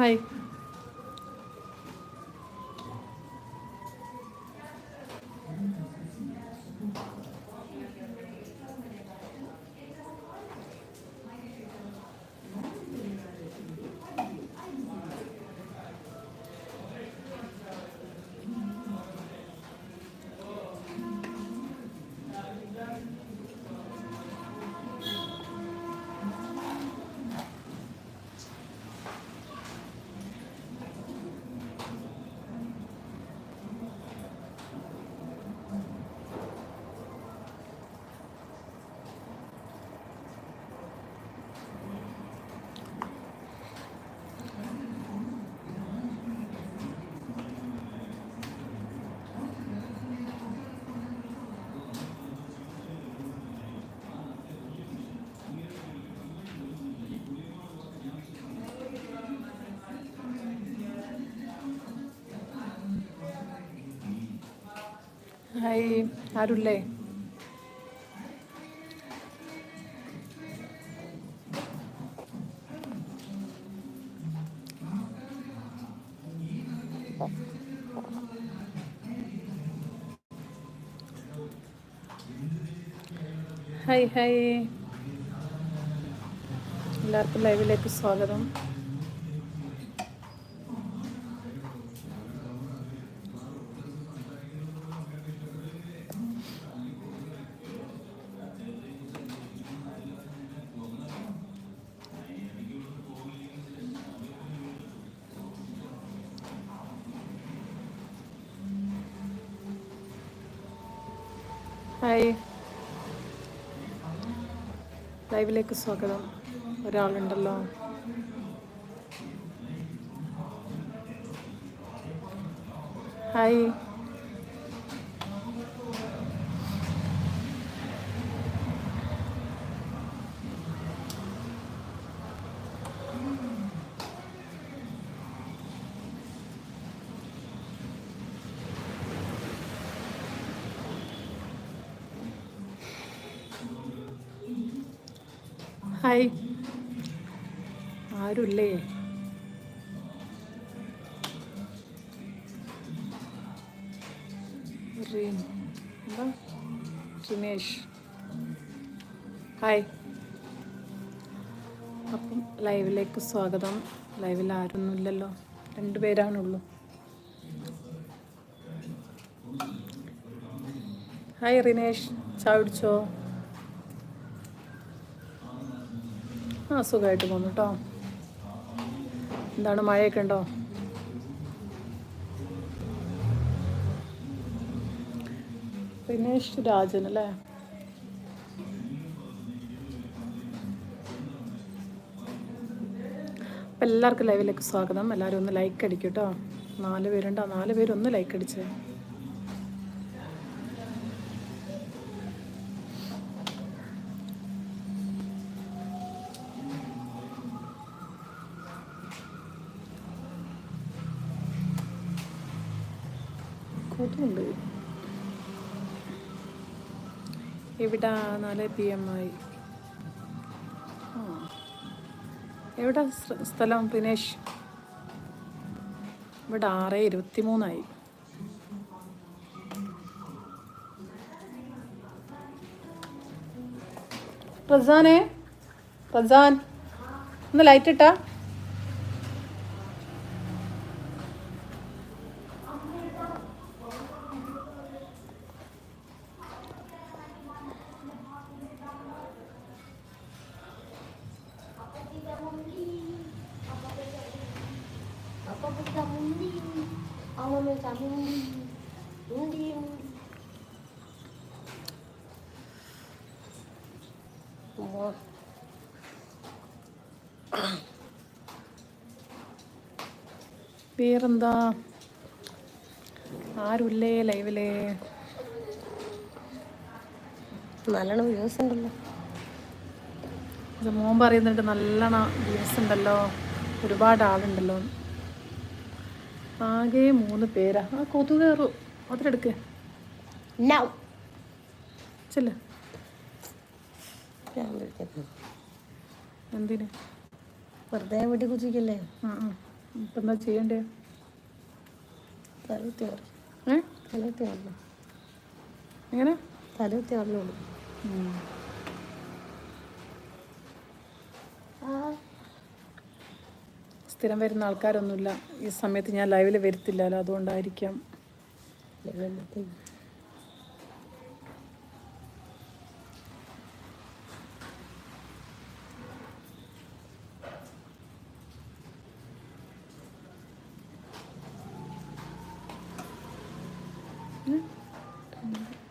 Hi hi ആരുല്ലേ? Hi hi. എല്ലാവർക്കും ലൈവിലേക്ക് സ്വാഗതം. ഹായ്. ലൈവിലേക്ക് സ്വാഗതം. ഒരാളുണ്ടല്ലോ. ഹായ്. ഹായ്. ആരുല്ലേ? റീം ഹായ്. അപ്പം ലൈവിലേക്ക് സ്വാഗതം. ലൈവിൽ ആരൊന്നുമില്ലല്ലോ. രണ്ട് പേരാണുള്ളൂ. ഹായ് റിനേഷ്. ചായ കുടിച്ചോ ആ സുഖമായിട്ട് പോന്നു കേട്ടോ എന്താണ് മഴയൊക്കെ ഉണ്ടോ? ദിനേഷ് രാജൻ അല്ലേ? അപ്പം എല്ലാവർക്കും ലൈവിലേക്ക് സ്വാഗതം. എല്ലാവരും ഒന്ന് ലൈക്ക് അടിക്കും കേട്ടോ നാല് പേരുണ്ടോ? നാല് പേരൊന്ന് ലൈക്ക് അടിച്ചേ. കൊതുണ്ട് ഇവിടെ നാല് പി എം ആയി? എവിടെ സ്ഥലം ദിനേഷ് ഇവിടെ ആറ് ഇരുപത്തി മൂന്നായി റസാനെ റസാൻ ഒന്ന് ലൈറ്റ് ഇട്ടാ. പേരെന്താ ആരുല്ലേ ലൈവിലേ? നല്ലോണം വ്യൂസ് ഉണ്ടല്ലോ. ഇത് മോൻ പറയുന്നുണ്ട് നല്ലോണം വ്യൂസ് ഉണ്ടല്ലോ. ഒരുപാട് ആളുണ്ടല്ലോ. ആകെ മൂന്ന് പേരാ. ആ കൊതു കയറു അതിലെടുക്ക് ചെല്ല്. എന്തിന്? വെറുതെ വീട്ടിൽ കുച്ചിക്കല്ലേ. ഇപ്പം എന്താ ചെയ്യണ്ടേ? തലത്തി പറഞ്ഞു തലത്തി പറഞ്ഞു എങ്ങനെ? തലത്തി പറഞ്ഞോളൂ. സ്ഥിരം വരുന്ന ആൾക്കാരൊന്നുമില്ല. ഈ സമയത്ത് ഞാൻ ലൈവിൽ വരുത്തില്ലല്ലോ അതുകൊണ്ടായിരിക്കാം.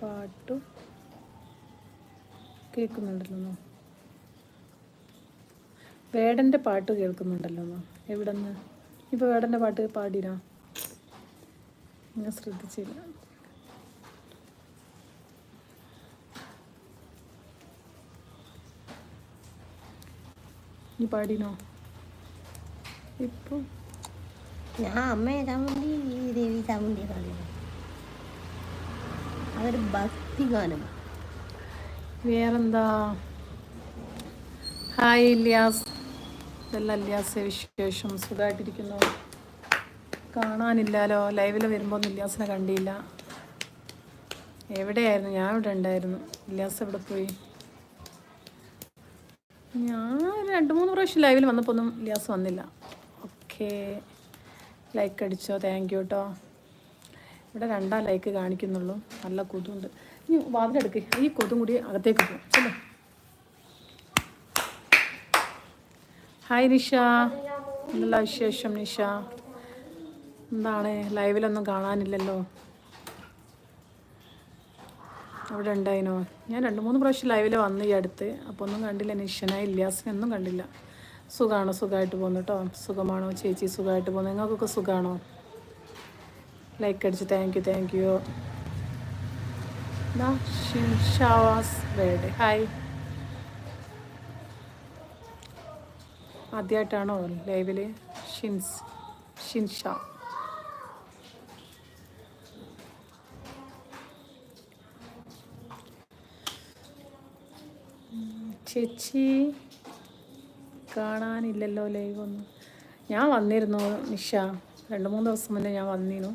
പാട്ടും കേൾക്കുന്നുണ്ടല്ലോ വേടന്റെ പാട്ട് കേൾക്കുന്നുണ്ടല്ലോ എവിടെ നിന്ന് ഇപ്പോൾ വേടന്റെ പാട്ട് പാടിനാ ഞാൻ ശ്രദ്ധിച്ചില്ല. നീ പാടിനോ? ഇപ്പോൾ ഞാൻ അമ്മയെ ചാമുണ്ടി ദേവി ചാമുണ്ടി കളിയാണ് അതൊരു ഭക്തി ഗാനമാണ്. വേറെന്താ? ഹായ് ഇല്യാസ്. ഇതെല്ലാം ഇല്യാസ് വിശേഷം. സുഖമായിട്ടിരിക്കുന്നു കാണാനില്ലല്ലോ ലൈവിൽ വരുമ്പോൾ ഇല്യാസിനെ കണ്ടില്ല. എവിടെയായിരുന്നു? ഞാൻ ഇവിടെ ഉണ്ടായിരുന്നു. ഇല്യാസ് എവിടെ പോയി? ഞാൻ രണ്ട് മൂന്ന് പ്രാവശ്യം ലൈവിൽ വന്നപ്പോൾ ഒന്നും ഇല്യാസ് വന്നില്ല. ഓക്കെ. ലൈക്ക് അടിച്ചോ. താങ്ക് യു കേട്ടോ ഇവിടെ രണ്ടാം ലൈക്ക് കാണിക്കുന്നുള്ളൂ. നല്ല കൊതുണ്ട് ഇനി വാതിലെടുക്ക് ഈ കൊതും കൂടി അകത്തേക്ക് പോകും ചെല്ലോ. ഹായ് നിഷ. എന്തെല്ലാം വിശേഷം നിഷ? എന്താണ്? ലൈവിലൊന്നും കാണാനില്ലല്ലോ. അവിടെ ഉണ്ടായിനോ? ഞാൻ രണ്ട് മൂന്ന് പ്രാവശ്യം ലൈവിൽ വന്നു ഈ അടുത്ത്. അപ്പോൾ ഒന്നും കണ്ടില്ല. നിഷനെ ഇല്യാസിനെ ഒന്നും കണ്ടില്ല. സുഖമാണോ സുഖമായിട്ട് പോകുന്നു കേട്ടോ സുഖമാണോ? ചേച്ചി സുഖമായിട്ട് പോകുന്നു. നിങ്ങൾക്കൊക്കെ സുഖമാണോ ലൈക്ക് അടിച്ച് thank you thank you Shavas birthday hi ആദ്യമായിട്ടാണോ ലൈവിൽ ഷിൻസ് ഷിൻഷ. ചേച്ചി കാണാനില്ലല്ലോ ലൈവ് ഒന്നും. ഞാൻ വന്നിരുന്നു നിഷ. രണ്ട് മൂന്ന് ദിവസം മുന്നേ ഞാൻ വന്നിരുന്നു.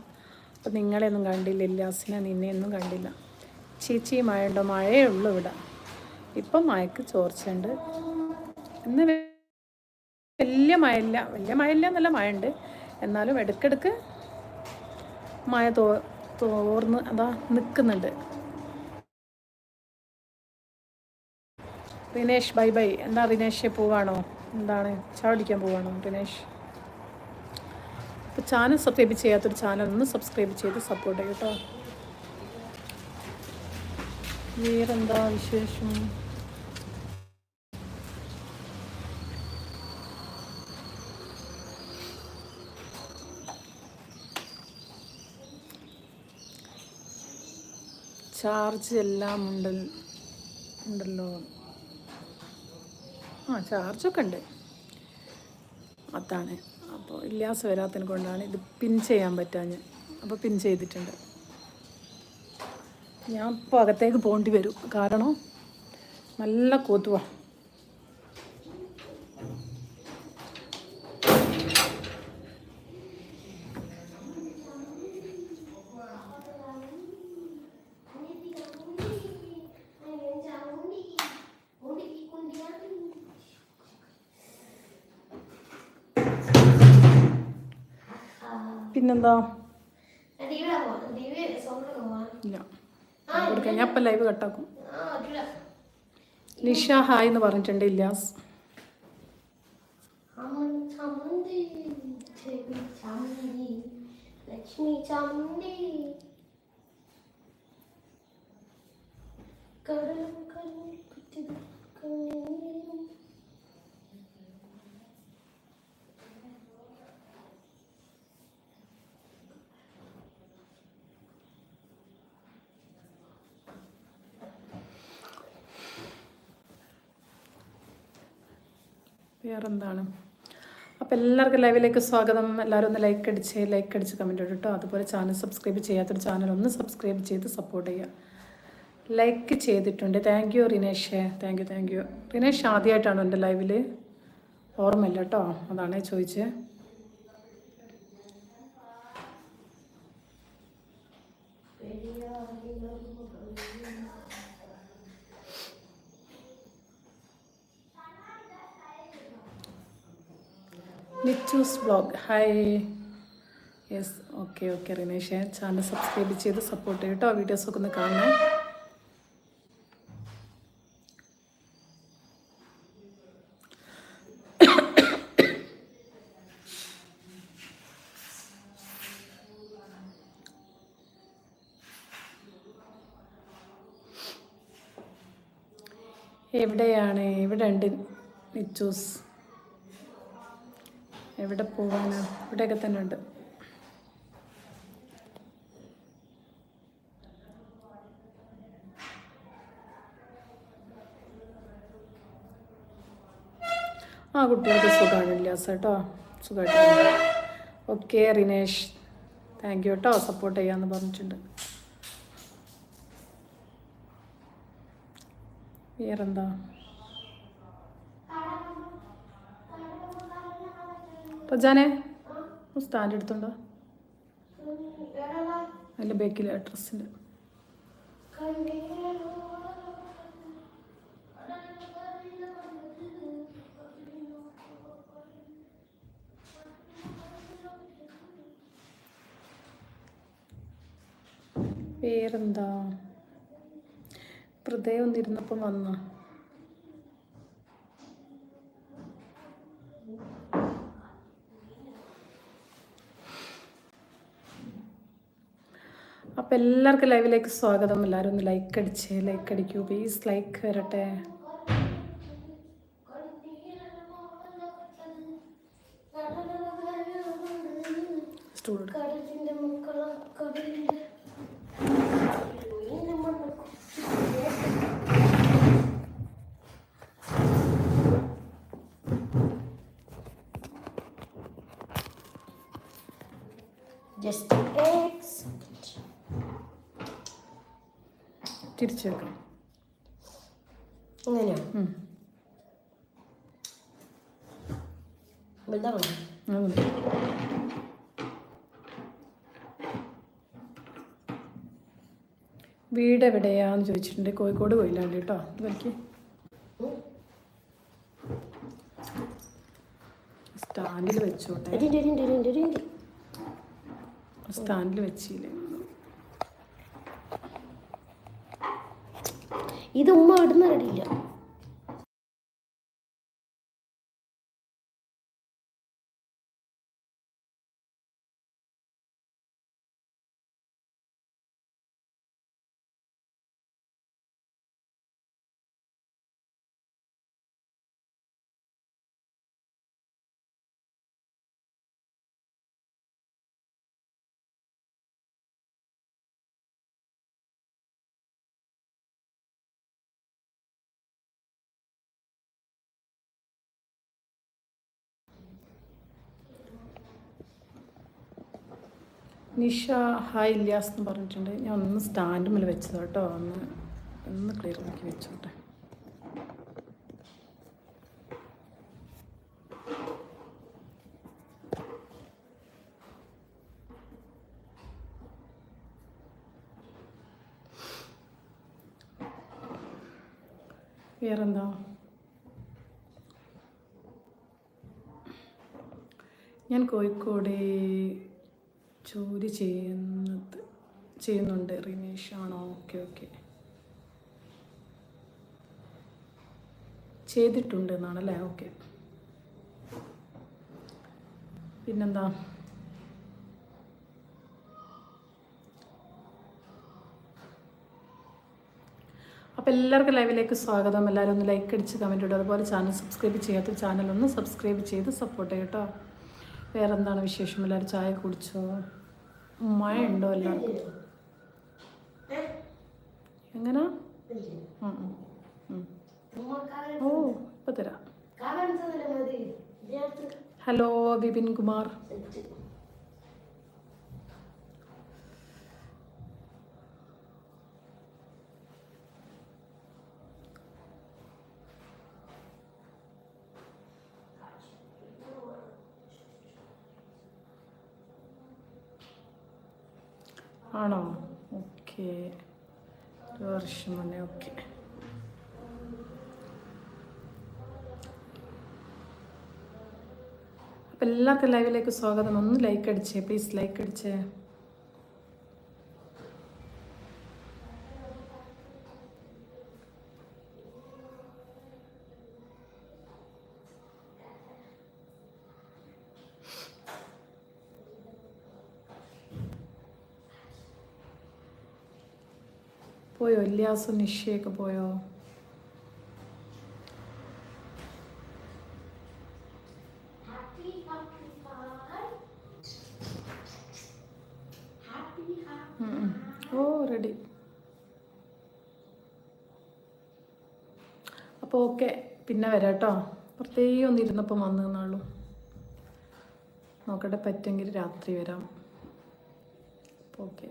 അപ്പം നിങ്ങളെയൊന്നും കണ്ടില്ല ഇല്ലാസിനെ നിന്നെയൊന്നും കണ്ടില്ല. ചേച്ചി മഴയുണ്ടോ മഴയേ ഉള്ളൂ ഇവിടെ. ഇപ്പം മഴയ്ക്ക് ചോർച്ചയുണ്ട്. ഇന്ന് വലിയ മഴയില്ല. വലിയ മഴയില്ല എന്നല്ല മഴയുണ്ട്. എന്നാലും ഇടയ്ക്കിടയ്ക്ക് മഴ തോ തോർന്ന് അതാ നിൽക്കുന്നുണ്ട്. Rinesh bye bye. എന്താ റിനേഷ് പോവാണോ? എന്താണ്? ചാടിക്കാൻ പോവാണോ റിനേഷ്? അപ്പോൾ ചാനൽ സബ്സ്ക്രൈബ് ചെയ്യാത്തൊരു ചാനൽ ഒന്ന് സബ്സ്ക്രൈബ് ചെയ്ത് സപ്പോർട്ട് ചെയ്യും കേട്ടോ വേറെന്താ വിശേഷം? ചാർജ് എല്ലാം ഉണ്ട് ഉണ്ടല്ലോ. ആ ചാർജൊക്കെ ഉണ്ട്. അതാണ്. അപ്പോൾ ഇല്ലാസ് വരാത്തതിനെ കൊണ്ടാണ് ഇത് പിൻ ചെയ്യാൻ പറ്റാഞ്ഞ്. അപ്പോൾ പിൻ ചെയ്തിട്ടുണ്ട്. ഞാൻ ഇപ്പോൾ അകത്തേക്ക് പോകേണ്ടി വരും. കാരണം നല്ല കൊതുവാ. പിന്നെന്താ? ഇല്ല. കൊടുക്കാം. ഞാൻ ഇപ്പം ലൈവ് കട്ടാക്കും നിഷ ഹായ് എന്ന് പറഞ്ഞിട്ടുണ്ട് ഇല്ലാസ് ലക്ഷ്മി ചാമുണ്ടി കടലും വേറെന്താണ്? അപ്പോൾ എല്ലാവർക്കും ലൈവിലേക്ക് സ്വാഗതം. എല്ലാവരും ഒന്ന് ലൈക്ക് അടിച്ച് ലൈക്ക് അടിച്ച് കമന്റ് ഇടും കേട്ടോ അതുപോലെ ചാനൽ സബ്സ്ക്രൈബ് ചെയ്യാത്തൊരു ചാനൽ ഒന്ന് സബ്സ്ക്രൈബ് ചെയ്ത് സപ്പോർട്ട് ചെയ്യുക ലൈക്ക് ചെയ്തിട്ടുണ്ട്. Thank you Rinesh. Thank you thank you Rinesh ആദ്യമായിട്ടാണോ എന്റെ ലൈവിൽ ഓർമ്മയില്ല കേട്ടോ അതാണ് ചോദിച്ചത് Yeah. Nichus blog. Hi yes okay okay Rinesh channel subscribe ചെയ്ത് സപ്പോർട്ട് ചെയ്യട്ടോ വീഡിയോസൊക്കെ ഒന്ന് കാണാൻ എവിടെയാണ്? ഇവിടെ ഉണ്ട് നിച്ചൂസ് എവിടെ പോവാനാ? ഇവിടെയൊക്കെ തന്നെ ഉണ്ട്. ആ കുട്ടികൾക്ക് സുഖമാണില്ല കേട്ടോ. സുഖമായിട്ട് ഓക്കെ റിനേഷ്. താങ്ക് യു കേട്ടോ. സപ്പോർട്ട് ചെയ്യാമെന്ന് പറഞ്ഞിട്ടുണ്ട്. വേറെന്താ? റജാനെ സ്റ്റാൻഡ് എടുത്തുണ്ടോ അതിന്റെ ബേക്കിൽ ഡ്രസ്സിന്റെ പേരെന്താ ഹൃദയം ഒന്നിരുന്നപ്പം വന്ന? അപ്പം എല്ലാവർക്കും ലൈവിലേക്ക് സ്വാഗതം. എല്ലാവരും ഒന്ന് ലൈക്ക് അടിച്ചേ ലൈക്ക് അടിക്കൂ. പ്ലീസ് ലൈക്ക് വരട്ടെ. സ്റ്റൂൾ തിരിച്ചു വെക്കണം. വീട് എവിടെയാന്ന് ചോദിച്ചിട്ടുണ്ട്. കോഴിക്കോട് പോയില്ലാണ്ട് കേട്ടോ. ഇത് വലിക്ക് സ്റ്റാൻഡിൽ വെച്ചോട്ടെ. സ്റ്റാൻഡിൽ വെച്ചില്ലേ? ഇത് ഉമ്മ ഇടുന്ന റെഡിയില്ല നിഷ ഹായ് ഇല്യാസ് എന്ന് പറഞ്ഞിട്ടുണ്ട്. ഞാൻ ഒന്ന് സ്റ്റാൻഡ് മേലെ വെച്ചത് കേട്ടോ. ഒന്ന് ഒന്ന് ക്ലിയർ ആക്കി വെച്ചോട്ടെ. വേറെന്താ? ഞാൻ കോഴിക്കോട് ജോലി ചെയ്യുന്നത് ചെയ്യുന്നുണ്ട്. റിനീഷ് ആണോ? Okay okay. ചെയ്തിട്ടുണ്ട് എന്നാണല്ലേ ഓക്കെ. പിന്നെന്താ? അപ്പോൾ എല്ലാവർക്കും ലൈവിലേക്ക് സ്വാഗതം. എല്ലാവരും ഒന്ന് ലൈക്ക് അടിച്ച് കമന്റ് ഇടും അതുപോലെ ചാനൽ സബ്സ്ക്രൈബ് ചെയ്യാത്ത ചാനൽ ഒന്ന് സബ്സ്ക്രൈബ് ചെയ്ത് സപ്പോർട്ട് ചെയ്യട്ടോ വേറെന്താണ് വിശേഷം? എല്ലാവരും ചായ കുടിച്ചോ? മഴ ഉണ്ടോ എല്ലാവർക്കും? എങ്ങനാ. ഓ ഇപ്പം തരാം. ഹലോ ബിപിൻ കുമാർ ആണോ ഓക്കെ ഓക്കെ ഒരു വർഷം അപ്പം എല്ലാവർക്കും ലൈവിലേക്ക് സ്വാഗതം. ഒന്ന് ലൈക്ക് അടിച്ചേ പ്ലീസ് ലൈക്ക് അടിച്ചേ പോയോ ഇല്യാസും നിഷയൊക്കെ പോയോ. ഓ റെഡി അപ്പോൾ ഓക്കെ പിന്നെ വരാട്ടോ. കേട്ടോ പുറത്തേക്ക് ഒന്ന് ഇരുന്നപ്പം വന്നു നിന്നാളൂ. നോക്കട്ടെ പറ്റുമെങ്കിൽ രാത്രി വരാം. ഓക്കെ